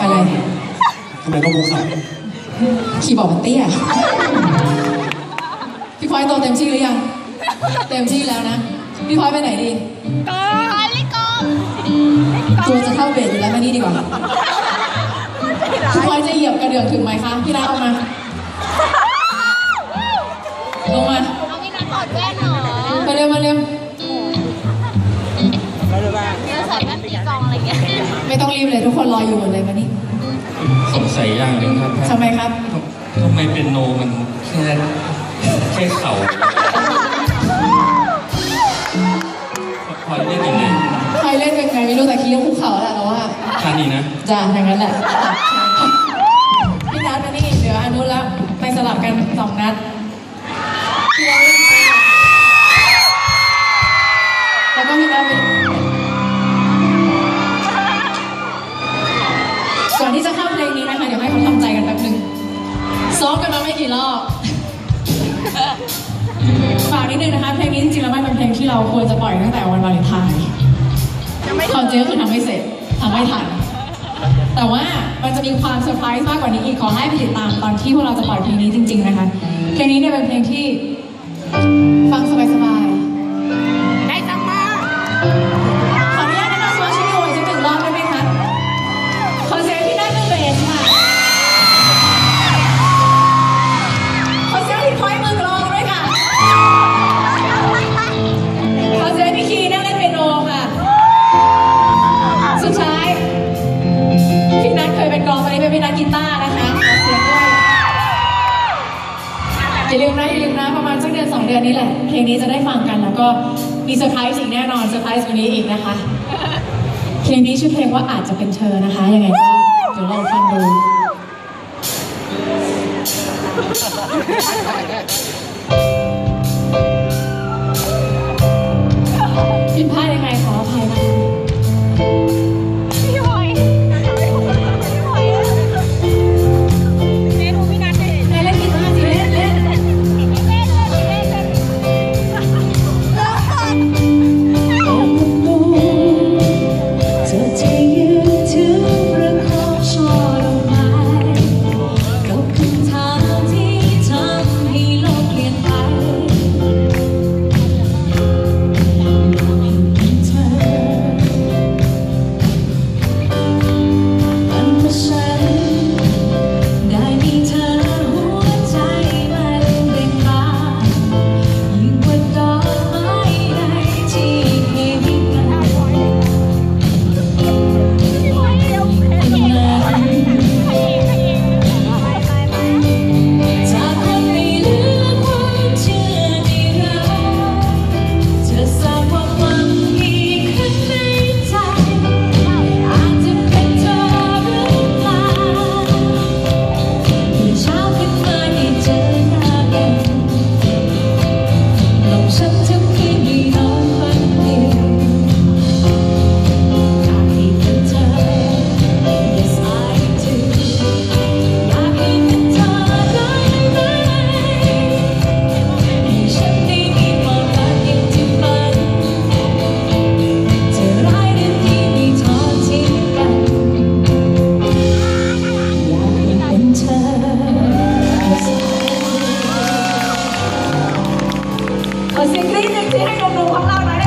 อะไร ทำไมต้องมุกใส่คีย์บอร์ดมันเตี้ย พี่พลอยโตเต็มที่หรือยัง เต็มที่แล้วนะ พี่พลอยไปไหนดีกองเล่นกองตัวจะเข้าเบรดอยู่แล้วมานี่ดีกว่า พี่พลอยจะเหยียบกระเดื่องถึงไหมคะ พี่นัทเอามา ลงมา ไรเงี้ยไม่ต้องรีบเลยทุกคนรออยู่หมดเลยมานี่สงสัยอย่างหนึ่งครับทำไมครับ ทำไมเป็นโนมันแค่แค่เข่าพอเล่นยังไงใครเล่นเป็นไงไม่รู้แต่คีย์ต้องคุกเข่าแหละเราว่าท่านี้นะ จ้าอย่างนั้นแหละพี่นัทมานี่เดี๋ยวอนุแล้วไปสลับกันสองนัด ซ้อมกันมาไม่กี่รอบฝากนิดนึงนะคะเพลงนี้จริงๆแล้วมันเป็นเพลงที่เราควรจะปล่อยตั้งแต่วันวาเลนไทน์ความจริงก็คือทำไม่เสร็จทำไม่ทัน แต่ว่ามันจะมีความเซอร์ไพรส์มากกว่านี้อีกขอให้ไปติดตามตอนที่พวกเราจะปล่อยเพลงนี้จริง ๆนะคะเพลงนี้เนี่ยเป็นเพลงที่ อย่าลืมนะอย่าลืมนะประมาณสักเดือนสองเดือนนี้แหละ เพลงนี้จะได้ฟังกันแล้วก็มีเซอร์ไพรส์อีกแน่นอนเซอร์ไพรส์วันนี้อีกนะคะ เพลงนี้ชื่อเพลงว่าอาจจะเป็นเธอนะคะ ยังไงก็เดี๋ยวลองฟังดู หล เสียงกรี๊ดห